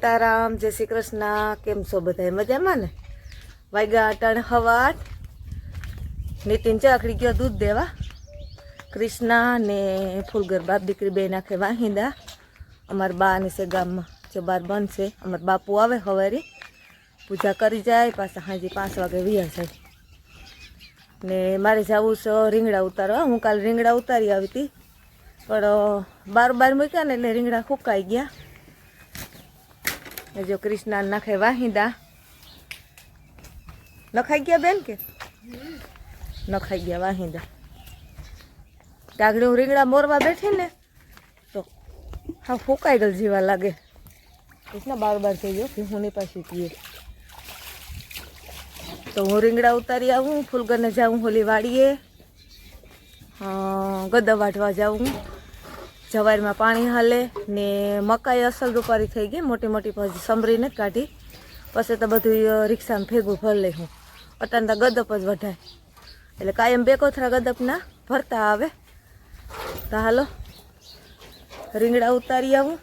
સીતારામ, જય શ્રી કૃષ્ણ. કેમ છો બધા મજામાં ને? વાગ્યા અટાણ હવાટ નીતિન ચાકડી ગયો દૂધ દેવા. કૃષ્ણા ને ફૂલગર બાપ દીકરી બે નાખે વાહિંદા. અમાર બા ને છે ગામમાં. જે બાર બનશે અમાર બાપુ આવે હવારી. પૂજા કરી જાય. પાછા હાજી પાંચ વાગે વિયા જાય. ને મારે જવું છે રીંગણા ઉતારવા. હું કાલે રીંગણા ઉતારી આવી હતી. પણ બાર બાર મૂક્યા ને એટલે રીંગણા ફૂંકાઈ ગયા. જો કૃષ્ણા નાખે વાહિંદા. નખાઈ ગયા બેન કે? નખાઈ ગયા વાહિંદા. હું રીંગણા મોરવા બેઠી ને તો હા ફૂંકાઈ ગયેલ જેવા લાગે. કૃષ્ણ બાર બાર થઈ ગયો કે હું ની પાછી પીએ. તો હું રીંગણા ઉતારી આવું, ફૂલગરને જાઉં, હોલી વાડીએ ગદા વાટવા જાઉં. જવારીમાં પાણી હાલે ને મકાઈ અસલ રૂપારી થઈ ગઈ. મોટી મોટી પછી સમરીને જ કાઢી. પછી તો બધું રિક્ષામાં ભેગું ભરી લઈ હું. અટાણ તો ગદપ જ વઢાય એટલે કાયમ બે કોથરા ગદપના ભરતા આવે. તો હાલો, રીંગણા ઉતારી આવું.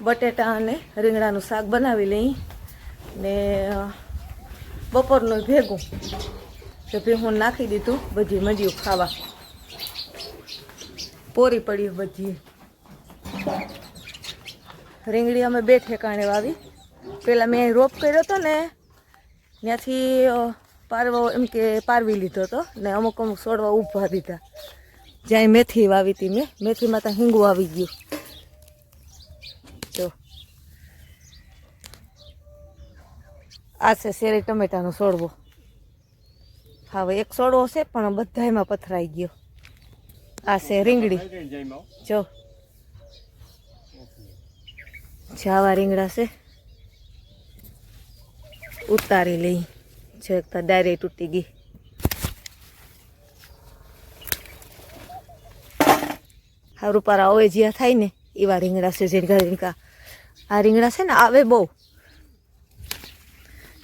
બટેટા અને રીંગણાનું શાક બનાવી લઈ. ને બપોરનું ભેગું. તો ભેગું નાખી દીધું, બધી મંડ્યું ખાવા. પોરી પડી બધી. રીંગણી અમે બે ઠેકાણે વાવી. પેલા મેં રોપ કર્યો હતો ને, ત્યાંથી પારવો એમ કે પારવી લીધો હતો ને અમુક અમુક છોડવા ઊભા દીધા. જ્યાં મેથી વાવી હતી મેં, મેથીમાં ત્યાં હિંગું આવી ગયું. જો. આ છે શેરી ટમેટાનો છોડવો હવે એક છોડવો છે, પણ બધા એમાં પથરાઈ ગયો. આ છે રીંગણી જો. જાવા રીંગણા છે. ઉતારી લઈ. જો એક તો ડાયરે તૂટી ગઈ. સારું પારા હવે જ્યાં થાય ને એવા રીંગણા છે જે રીંગણા આ રીંગણા છે ને આવે બહુ.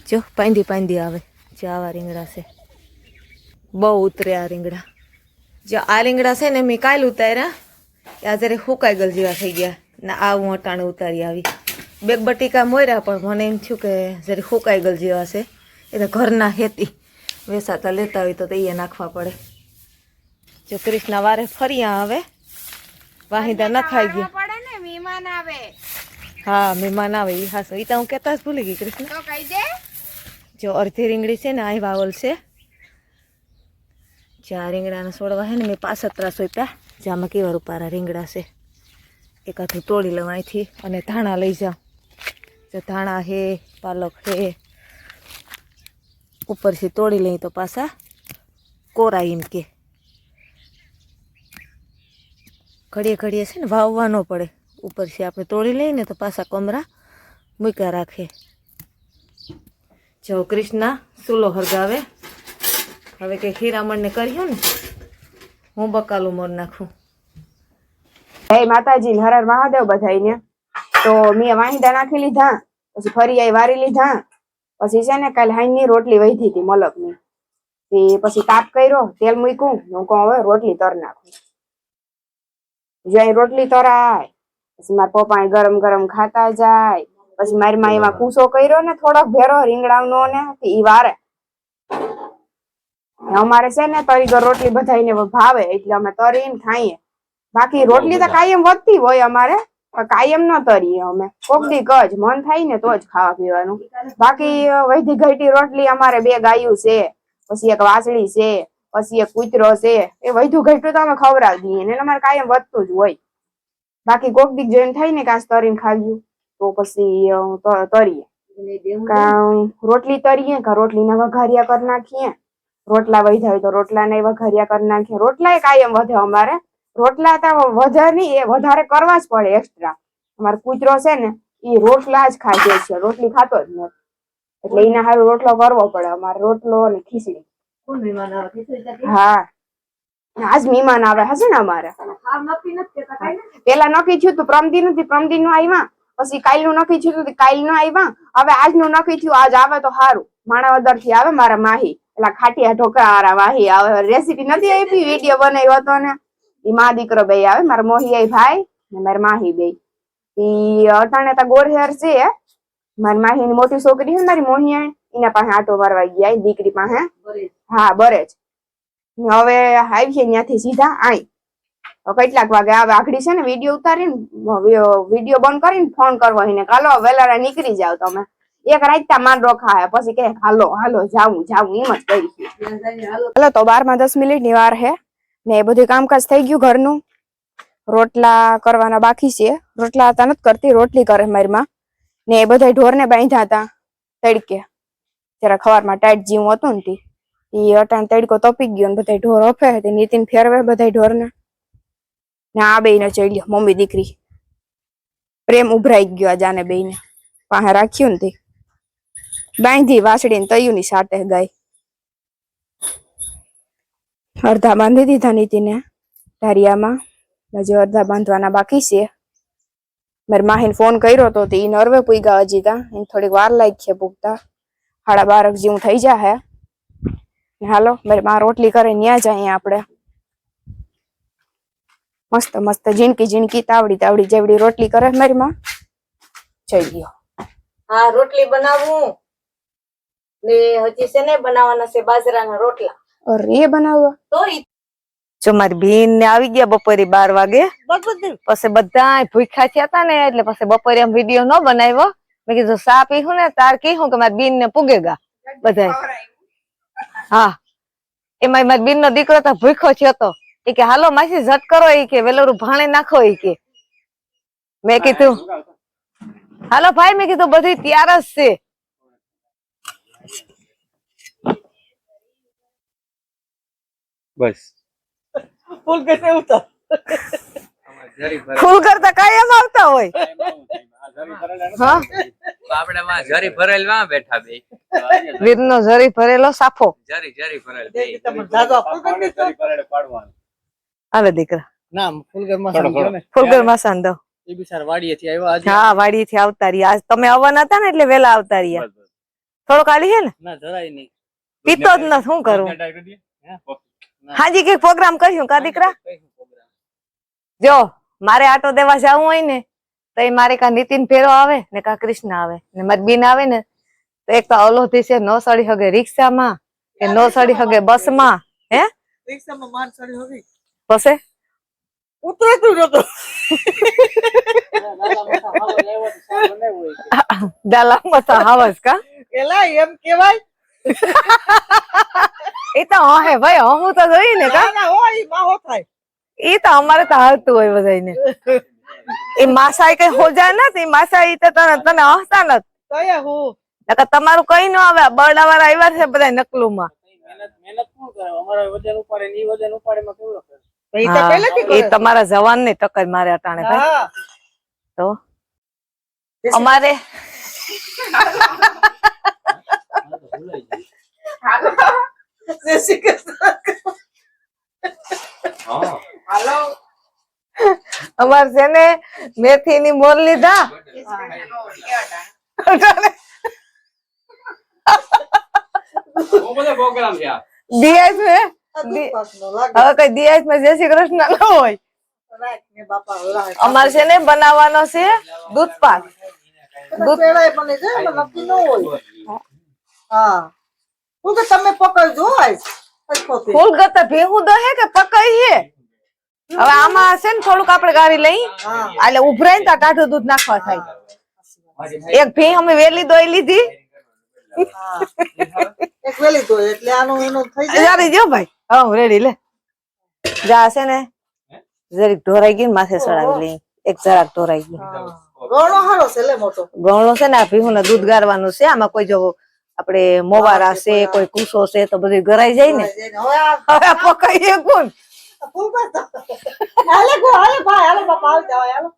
જો પાંદી પાંદી આવે. જે આવા રીંગણા છે. બહુ ઉતરે આ રીંગણા. જો આ લીંગડા છે ને મેં કાલ ઉતાર્યા આ આજે હુકાઈ ગલ જેવા થઈ ગયા. ને આ હું અટાણે ઉતારી આવી. બેગ બટીકા મોર્યા પણ મને એમ થયું કે જ્યારે હુકાઈ ગલ જેવા છે. એ તો ઘરના હેતી વેસાતા લેતા હોય તો એ નાખવા પડે. જો કૃષ્ણ વારે ફર્યા આવે. વાહિંદા ન ખાઈ ગયા. પડે ને મહેમાન આવે. હા મહેમાન આવે એ હાસો. એ તો હું કહેતા જ ભૂલી ગઈ કૃષ્ણ. જો અડધી રીંગડી છે ને અહીં વાવલ છે. જ્યાં રીંગણાના છોડવા છે ને, મેં પાસતરા સોપ્યા આમાં કેવા રૂપારા રીંગણા છે. એકાથું તોડી લઉં અહીંથી અને ધાણા લઈ જાઉં. જો ધાણા હે, પાલક હે, ઉપરથી તોડી લઈ તો પાછા કોરા એમ કે. ઘડીએ ઘડીએ છે ને વાવવા ન પડે. ઉપરથી આપણે તોડી લઈએ ને તો પાછા કમરા મૂક્યા રાખે. જો કૃષ્ણા સુલો હરગાવે. હવે કે ખીરામણને કર્યું ને, હું બકાલું મોર નાખું. જય માતાજી હર હર મહાદેવ બધાઈને તો મેં વાહિંદા નાખી લીધા, પછી ફરી આઈ વારી લીધા, પછી છે ને કાલે હાઈની રોટલી વહી હતી મલકની. તે પછી તાપ કર્યો, તેલ મૂક્યું હું કહું હવે રોટલી તર નાખું. જો રોટલી તરાય, પછી મારા પપ્પા ગરમ ગરમ ખાતા જાય, પછી મારી માં એમાં કૂસો કર્યો ને થોડોક ભેરો રીંગણાનો ને એ વારે. અમારે છે ને તરી ગર રોટલી બધાઈને ભાવે એટલે અમે તરીને ખાઈએ. બાકી રોટલી તો કાયમ વધતી હોય અમારે પણ કાયમ ન તરીએ અમે. કોક દી જ મન થાય ને તો જ ખાવા પીવાનું. બાકી વૈધી ઘટી રોટલી અમારે બે ગાયું છે પછી એક વાસળી છે પછી એક કૂતરો છે એ વૈધું ઘટ્યું તો અમે ખવડાવી દઈએ ને અમારે કાયમ વધતું જ હોય. બાકી કોક દી જોઈને થાય ને કે તરીને ખાવ્યું તો પછી તરીએ. કાં રોટલી તરીએ કે રોટલીના વઘારિયા કરી નાખીએ. રોટલા હોય તો રોટલાના વઘારિયા કરી નાખીએ. રોટલા કાયમ વધે અમારે. રોટલા તો વધે નહીં એ વધારે કરવા જ પડે એક્સ્ટ્રા અમારો કૂતરો છે ને એ રોટલા જ ખાય છે. રોટલી ખાતો જ નથી. એટલે એના સારું રોટલો કરવો પડે. અમારે રોટલો અને ખીચડી? હા. આજ મહેમાન આવે હશે ને અમારે. પેલા નક્કી થયું તું પ્રમદી નથી પ્રમદી નું આવ્યા પછી કાલનું નક્કી થયું તું કાલનું આવ્યા હવે આજનું નક્કી થયું આજ આવે તો સારું માણાવદરથી આવે મારા માહી. એટલે ખાટિયા ઢોકળા વાળા વાહી આવે. રેસીપી નથી આપી વીડિયો બનાવ્યો હતો ને. એ મા દીકરો બે આવે મારા મોહિયાઈ ભાઈ ને મારા માહી બે. ઈ અટાણે તા ગોરહેર છે મારી ની મોટી છોકરી છે મારી મોહિયા એના પાસે આટો મારવા ગયા દીકરી પાસે હા. બરે જ. હવે આવીએ ત્યાંથી સીધા આઈ. કેટલાક વાગે આવે આખડી છે ને વીડિયો ઉતારીને વીડિયો બંધ કરીને ફોન કરવો એને કાલો વેલારા નીકળી જાવ તમે. એક રાઈતા માંડો ખાય પછી કે, હાલો હાલો જાવું જાવું એમ જ કરી હાલો, તો બારમાં દસ મિનિટની વાર હે. ને એ બધું કામકાજ થઈ ગયું ઘરનું. રોટલા કરવાના બાકી છે. રોટલા હતા નથી કરતી, રોટલી કરે મારી માં ને એ બધા ઢોરને બાંધ્યા હતા તડકે. જરા ખવારમાં ટાઈટ જેવું હતું ને તી. એ અટાણ તડકો તપી ગયો ને બધા ઢોર ઓફે તે નીતિન ફેરવે બધા ઢોરને. ને આ બેયને ચડ્યો, મમ્મી દીકરી. પ્રેમ ઉભરાઈ ગયો આ જાને બેયને. પાસે રાખ્યું ને તે. બાંધી વાસડી ને તયું ની સાટે ગાય. અડધા બાંધી દીધા નીતિને. ધારિયામાં હજુ અડધા બાંધવાના બાકી છે. મારી માહીને ફોન કર્યો તો તે નર્વે પૂગા હજી તા. એને થોડીક વાર લાગી છે પૂગતા સાડા બારક જેવું થઈ જા હે. હાલો, મારી માં રોટલી કરે ન્યા જાય આપણે. મસ્ત મસ્ત જીણકી જીણકી તાવડી તાવડી જેવડી રોટલી કરે મારી માં. જઈ ગયો. હા, રોટલી બનાવું. ને હજી છે ને બનાવવાના છે બાજરાના રોટલા. અરે બનાવવા? તો જો મારી બેન ને આવી ગયા બપોરે બાર વાગે પછી બધા ભૂખ્યા થયા હતા ને એટલે પછી બપોરે એમ વીડિયો ન બનાવ્યો. મેં કીધું સા પીવું ને તાર કીધું કે મારી બેન ને પૂગેગા બધા હા. એમાં મારી બેન નો દીકરો તો ભૂખ્યો થયો હતો એ કે હાલો માસી ઝટ કરો. એ કે વેલોરું ભાણે નાખો. એ કે. મેં કીધું હાલો ભાઈ મેં કીધું બધી તૈયાર જ છે. બસ. ફૂલ કરતા કાયમ આવતા હોય. હા? આપડે માં જરી ભરેલમાં બેઠા બે. વીર નો જરી ભરેલો સાફો. જરી જરી ભરેલ આવે દીકરા. ના ફૂલગરમાં એ આવ્યો આજે. હા વાડી થી આવતા રહ્યા. આજ તમે આવવાના હતા ને એટલે વેલા આવતા રહ્યા. થોડો કાઢી છે ને? ના જરાય નહીં. પીતો જ ન શું કરું? હાજી કે પ્રોગ્રામ કર્યું કા દીકરા? જો મારે આટો દેવા જવું હોય ને તો એ મારે કા નીતિન ફેરો આવે ને કા કૃષ્ણ આવે ને મારી બેન આવે ને તો એક તો અવલોધી છે નો સડી હગે રિક્ષામાં કે નો સડી હગે બસમાં હે? રિક્ષામાં માર સડી હોવી પછી ઉતરતું નતો દાલા મસા હાવસ કા. એલા એમ કેવાય એ તો હે ભાઈ હું તો જોઈ ને કા? ના હોય ઈ માહો થાય. એ તો અમારે તો હાલતું હોય બધાને એ માસાઈ કઈ હોજા નથી માસાઈ તો તને તને હસતા નથી. હું. નકર તમારું કઈ ન આવે બરડા વાળા આવ્યા છે બધા નકલું માં મહેનત મહેનત કોણ કરે? અમારા વજન ઉપાડે ને ઈ વજન ઉપાડે માં કેવડો કરે ઈ તો હા, પહેલેથી એ કરે. તમારા જવાન ને ટક્કર મારે અટાણે ભાઈ તો? અમારે જય શ્રી કૃષ્ણ હાલો અમાર છે ને મેથી ની મોર લીધા હવે હોય. અમારે છે ને બનાવવાનો છે દૂધપાક. દૂધ હા. હું તો તમે પકડજો આજ સરખોથી. ફૂલ કરતા ભેહું દો હે કે પકાઈ હે? હવે આમાં છે ને થોડુંક આપણે ગાળી લઈ. એટલે ઉભરાય ને તો ટાઢું દૂધ નાખવા થાય. એક ભી અમે વેલી દોઈ લીધી. એક વેલી તો એટલે આનું એનું થઈ જાય. જારી જો ભાઈ. હા રેડી લે. જા છે ને. જરીક ઢોરાઈ ગઈ માથે ચડાવી લઈ. એક જરાક ઢોરાઈ ગઈ હા. હારો છે લે મોટો. ગૌણો છે ને આ ભીહું ને દૂધ ગારવાનું છે. આમાં કોઈ જો આપણે મોવારા છે કોઈ કુસો છે તો બધું ગરાઈ જાય ને. હવે પકાઈએ કોણ ફૂલ કરતા હાલે ગો હાલે ભાઈ હાલે બાપા આવી જાવ હાલો.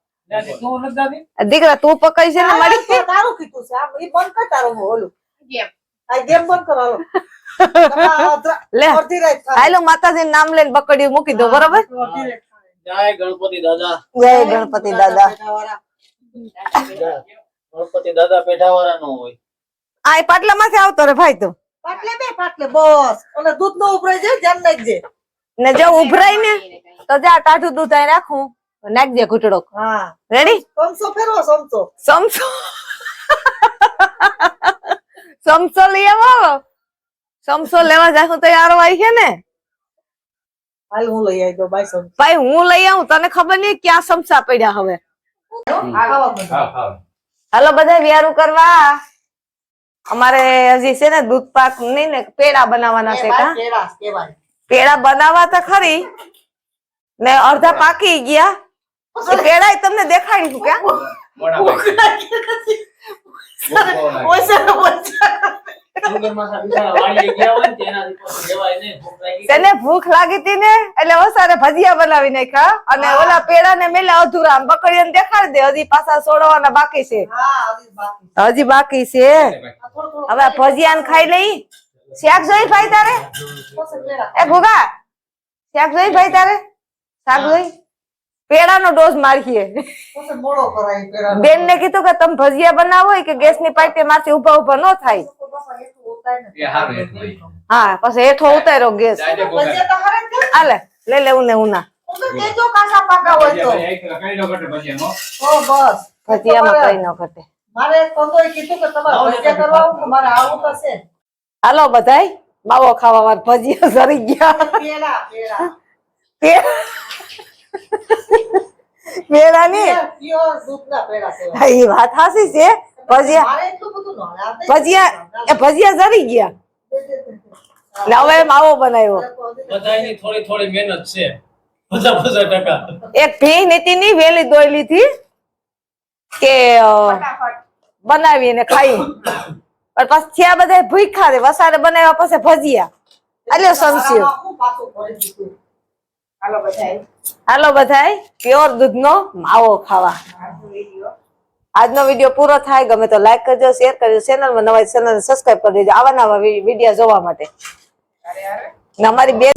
દીકરા તું પકાઈ છે ને મારી તારું કીધું છે. આમ બંધ કર તારું ઓલું. આ ગેમ બંધ કરો હાલો. લે. માતાજી નામ લઈને બકડી મૂકી દો બરોબર. જય ગણપતિ દાદા. જય ગણપતિ દાદા. ગણપતિ દાદા પેઠાવાળા નો હોય. આ પાટલા માંથી આવતો રે ભાઈ તું. પાટલે બે પાટલે બસ. અને દૂધ નો ઉભરાઈ જાય ધ્યાન નાખજે ને જો ઉભરાય ને તો જા ટાઢું દૂધ આઈ રાખું. નાખજે ઘૂંટડો. હા. રેડી સમસો ફેરવો સમસો સમસો સમસો લઈ આવો. સમસો લેવા જાશું તો યાર આવી છે ને. હાલ હું લઈ આવી દઉં ભાઈ સમસો ભાઈ હું લઈ આવું તને ખબર નહીં ક્યાં સમસા પડ્યા હવે. હાલો બધા વ્યારું કરવા. અમારે હજી છે ને દૂધ પાક નહીં ને પેડા બનાવવાના છે કા? પેડા બનાવવા તો ખરી ને અડધા પાકી ગયા. એ પેડા તમને દેખાડીશું ક્યાં ને ને તેને ભૂખ લાગી હતી ને? એટલે વસારે ભજીયા બનાવી નાખ્યા. અને ઓલા પેડા ને મેલા અધૂરા આમ પકડીને દેખાડી દે. હજી પાછા સોડવાના બાકી છે. હજી બાકી છે. હવે ભજીયા ને ખાઈ લઈ. શાક જોઈ ભાઈ તારે? એ ભૂગા શાક જોઈ ભાઈ તારે? શાક જોઈ? પેડાનો ડોઝ મારીએ. બેન ને કીધું કે તમે ભજીયા બનાવો હોય કે ગેસની પાઇપે માંથી ઊભા ઊભા ન થાય. હા પછી હેઠો ઉતાર્યો ગેસ. હાલે લે લેવું ઉને ઉના ન. ઘટે મારે કંદોય કીધું કે તમારે ભજીયા કરવા આવું તો મારે આવું તો છે. હાલો બધા માવો ખાવા વાર ભજીયા સરી ગયા. પેડા પેડા પેડા ની પ્યોર દૂધના પેડા કહેવાય. હા, એ વાત હાસી છે. ભજીયા ભજીયા એ ભજીયા જરી ગયા. હવે માવો બનાવ્યો. બધાની થોડી થોડી મહેનત છે. ટકા. એક ભી નીતિ ની વેલી દોઈ લીધી કે બનાવીને ખાઈ. પણ પછી થયા બધા ભૂખા રે વસારે બનાવ્યા પછી ભજીયા. એટલે સંસ્યો આમાં શું પાછું ભરી દીધું? હાલો બધાય. પ્યોર દૂધનો માવો ખાવા. આજનો વીડિયો પૂરો થાય ગમે તો લાઈક કરજો શેર કરજો ચેનલમાં નવા ચેનલ સબસ્ક્રાઇબ કરી દેજો આવા નવા વીડિયો જોવા માટે. અમારી બે